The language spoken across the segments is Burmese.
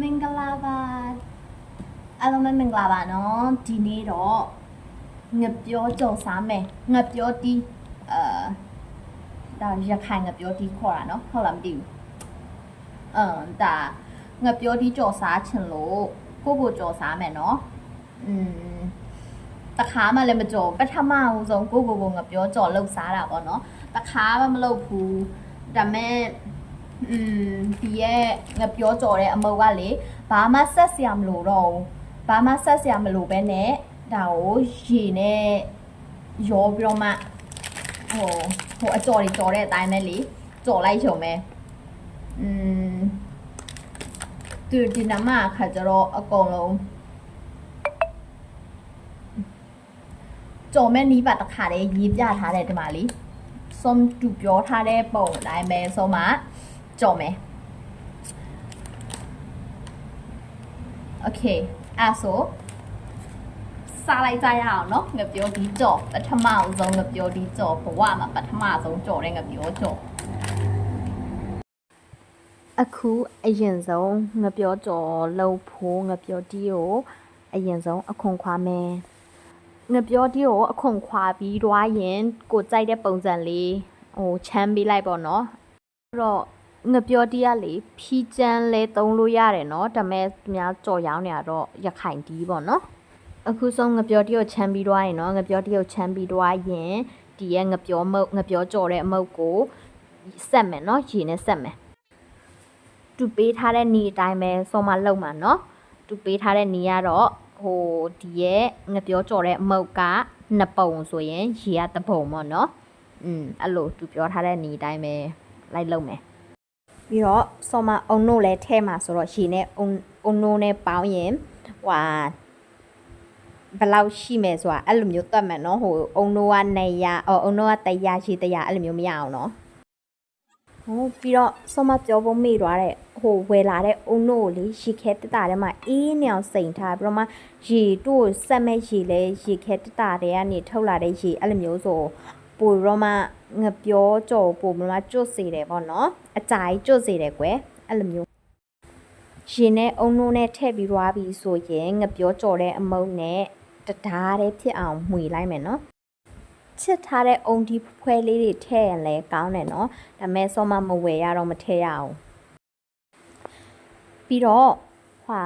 မင်္ဂလာပါအားလုံးပဲမင်္ဂလာပါနော်ဒီနေ့တော့ငပြောကြော်စားမယ်ငပြောတီးအာဒါရခိုင်ငပြောတီးခေါ်တာနော်ဟုတ်လားမသိဘူးအမ်ဒါငပြောတီးကြော်စားချင်လို့ကိုကိုကြော်စားမယ်နော်อืมတခါမှလည်းမကြော်ပထမဦးဆုံးကိုကိုကိုငပြောကြော်လှုပ်စားတာပေါ့နော်တခါမှမလှုပ်ဘူးဒါမဲ့ อืมဒီရဲ့ငါပြောကြော်တဲ့အမုတ်ကလေဘာမှဆက်ဆရာမလို့တော့ဘူးဘာမှဆက်ဆရာမလို့ပဲနဲ့ဒါကိုရေနဲ့ရောပြီးတော့မှဟိုဟိုအကြော်တွေကြော်တဲ့အတိုင်းပဲလေကြော်လိုက်ချုံပဲอืมသူဒီနမခါကြတော့အကုန်လုံးကြော်မဲ့နီးပါတစ်ခါတည်းရေးပြထားတဲ့ဒီမှာလေစုံတူပြောထားတဲ့ပုံအတိုင်းပဲဆိုမှ ကြော်မယ်โอเคအဲ့ဆိုစားလိုက်ကြရအောင်เนาะငါပြောဒီကြော်ပထမအဆုံးငါပြောဒီကြော်ဘဝမှာပထမဆုံးကြော်တဲ့ငါပြောကြော်အခုအရင်ဆုံးငါပြောကြော်လှုပ်ဖို့ငါပြောဒီကိုအရင်ဆုံးအခွန်ခွာမယ်ငါပြောဒီကိုအခွန်ခွာပြီးတွားရင်ကိုကြိုက်တဲ့ပုံစံလေးဟိုချမ်းပေးလိုက်ပေါ့เนาะအဲ့တော့ ငပြောတီးရလေဖီးချမ်းလဲသုံးလို့ရတယ်เนาะဒါပေမဲ့သူများကြော်ရောင်းနေရတော့ရခိုင်တီးပေါ့เนาะအခုဆုံးငပြောတီးကိုချမ်းပြီးတော့ရင်เนาะငပြောတီးကိုချမ်းပြီးတော့ရင်ဒီရဲ့ငပြောမုတ်ငပြောကြော်တဲ့အမုတ်ကိုဆက်မယ်เนาะရေနဲ့ဆက်မယ်သူပေးထားတဲ့နီအတိုင်းပဲဆုံးမလုံမှာเนาะသူပေးထားတဲ့နီကတော့ဟိုဒီရဲ့ငပြောကြော်တဲ့အမုတ်ကနှစ်ပုံဆိုရင်ရေကတစ်ပုံပေါ့เนาะอืมအဲ့လိုသူပြောထားတဲ့နီအတိုင်းပဲလိုက်လုံမယ် ပြီးတော့ဆောမအုံနို့လည်းထဲမှာဆိုတော့ရေနဲ့အုံအုံနို့နဲ့ပေါင်းရင်ဟွာဘယ်လောက်ရှိမယ်ဆိုတာအဲ့လိုမျိုးတွက်မယ်နော်ဟိုအုံနို့ကနေရအော်အုံနို့ကတရရေတရအဲ့လိုမျိုးမရအောင်နော်ဟိုပြီးတော့ဆောမပြောဖို့မေ့သွားတဲ့ဟိုဝယ်လာတဲ့အုံနို့ကိုလေရေခဲတတထဲမှာအေးနေအောင်စိန်ထားပြီးတော့မှရေတို့ဆက်မဲ့ရေလဲရေခဲတတတွေကနေထုတ်လာတဲ့ရေအဲ့လိုမျိုးဆိုပိုတော့မှ ငပြောကြော်ပိုမလားကျွတ်စေတယ်ပေါ့နော်အကြိုက်ကျွတ်စေတယ်ကွယ်အဲ့လိုမျိုးရှင်နဲ့အုံနိုးနဲ့ထည့်ပြီးသွားပြီဆိုရင်ငပြောကြော်တဲ့အမုံနဲ့တဓာတ်တဲ့ဖြစ်အောင်မှွေလိုက်မယ်နော်ချစ်ထားတဲ့အုံဒီဖွဲလေးတွေထည့်ရင်လည်းကောင်းတယ်နော်ဒါမဲ့စောမမဝယ်ရတော့မထည့်ရအောင်ပြီးတော့ဟွာ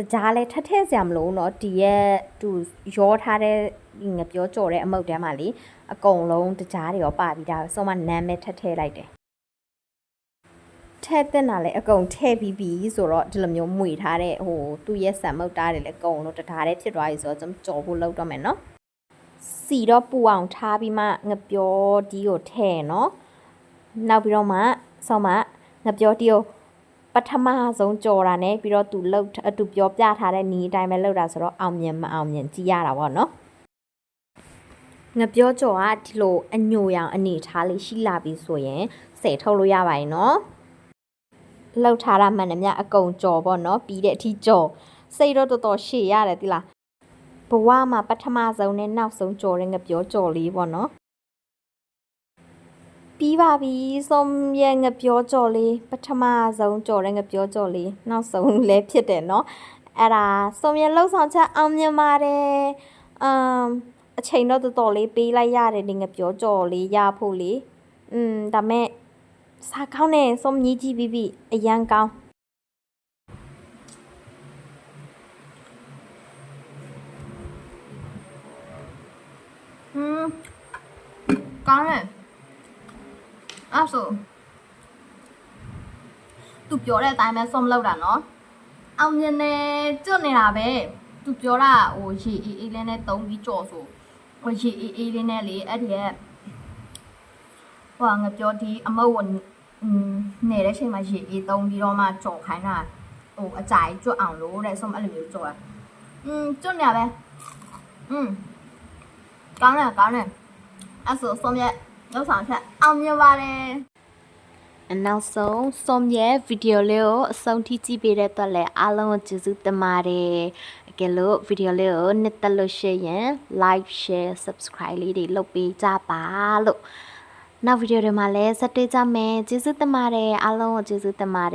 တကြားလဲထပ်ထည့်စရာမလိုဘူးเนาะဒီရဲ့သူရောထားတဲ့ငပြောကြော်တဲ့အမုတ်တန်းမှာလေအကုန်လုံးတကြားတွေရောပါပြီးဒါဆိုမှနာမည်ထပ်ထည့်လိုက်တယ်ထည့်တဲ့နာလဲအကုန်ထည့်ပြီးပြီဆိုတော့ဒီလိုမျိုးမှွေထားတဲ့ဟိုသူ့ရဲ့ဆံမုတ်တားတွေလည်းအကုန်လုံးတထားတဲ့ဖြစ်သွားပြီဆိုတော့ကျွန်တော်ကြော်ဖို့လုပ်တော့မယ်နော်စီတော့ပူအောင်ထားပြီးမှငပြောဒီကိုထည့်နော်နောက်ပြီးတော့မှဆောင်းမှငပြောဒီကို ပထမဆုံးကြော်တာ ਨੇ ပြီးတော့သူလှုပ်အတူပြောပြထားတဲ့နီးအတိုင်းပဲလှုပ်တာဆိုတော့အောင်မြင်မအောင်မြင်ကြည့်ရတာပေါ့နော်ငပြောကြော်ကဒီလိုအညိုရောင်အနေထားလေးရှိလာပြီဆိုရင်စဲထုတ်လို့ရပါရင်နော်လောက်ထားတာမှန်တယ်မြအကုန်ကြော်ပေါ့နော်ပြီးတဲ့အထိကြော်စိတ်တော့တော်တော်ရှည်ရတယ်တိလားဘဝမှာပထမဆုံးနဲ့နောက်ဆုံးကြော်တဲ့ငပြောကြော်လေးပေါ့နော် ပြီးပါပြီစုံရဲ့ငပြောကြော်လေးပထမဆုံးကြော်တဲ့ငပြောကြော်လေးနောက်ဆုံးလည်းဖြစ်တယ်နော်အဲ့ဒါစုံရဲ့လှုပ်ဆောင်ချက်အောင်မြင်ပါတယ်အမ်အချိန်တော့တော်တော်လေးပေးလိုက်ရတယ်ဒီငပြောကြော်လေးရဖို့လေอืมဒါမဲ့စားကောင်းနေစုံကြီးကြည့်ပြီးပြီအရန်ကောင်းဟမ်ကောင်းတယ် အဲ့ဆိုသူပြောတဲ့အတိုင်းပဲစုံလောက်တာနော်အောင်မြင်နေကျွတ်နေတာပဲသူပြောတာဟိုရေအေးအေးလေးနဲ့တုံးပြီးကြော်ဆို ဟိုရေအေးအေးလေးနဲ့လေအဲ့ဒီရဲ့ဟိုငါပြောဒီအမုတ်ဝင်နေတဲ့အချိန်မှာရေအေးသုံးပြီးတော့မှကြော်ခိုင်းတာဟိုအကြိုက်ကျွတ်အောင်လို့တဲ့ဆုံးအဲ့လိုမျိုးကြော်တာอืมကျွတ်နေရပဲอืมကောင်းတယ်ကောင်းတယ်အဲ့ဆိုဆုံးရဲ့ လောက်ဆောင်ချက်အောင်မြင်ပါတယ်အနောက်ဆုံးစုံရဲ့ဗီဒီယိုလေးကိုအဆုံးထိကြည့်ပေးတဲ့အတွက်လည်းအားလုံးကိုကျေးဇူးတင်ပါတယ်အကယ်လို့ဗီဒီယိုလေးကိုနှစ်သက်လို့ရှိရင် like share subscribe လေးတွေလုပ်ပေးကြပါလို့နောက်ဗီဒီယိုတွေမှာလည်းဆက်တွေ့ကြမယ်ကျေးဇူးတင်ပါတယ်အားလုံးကိုကျေးဇူးတင်ပါတယ်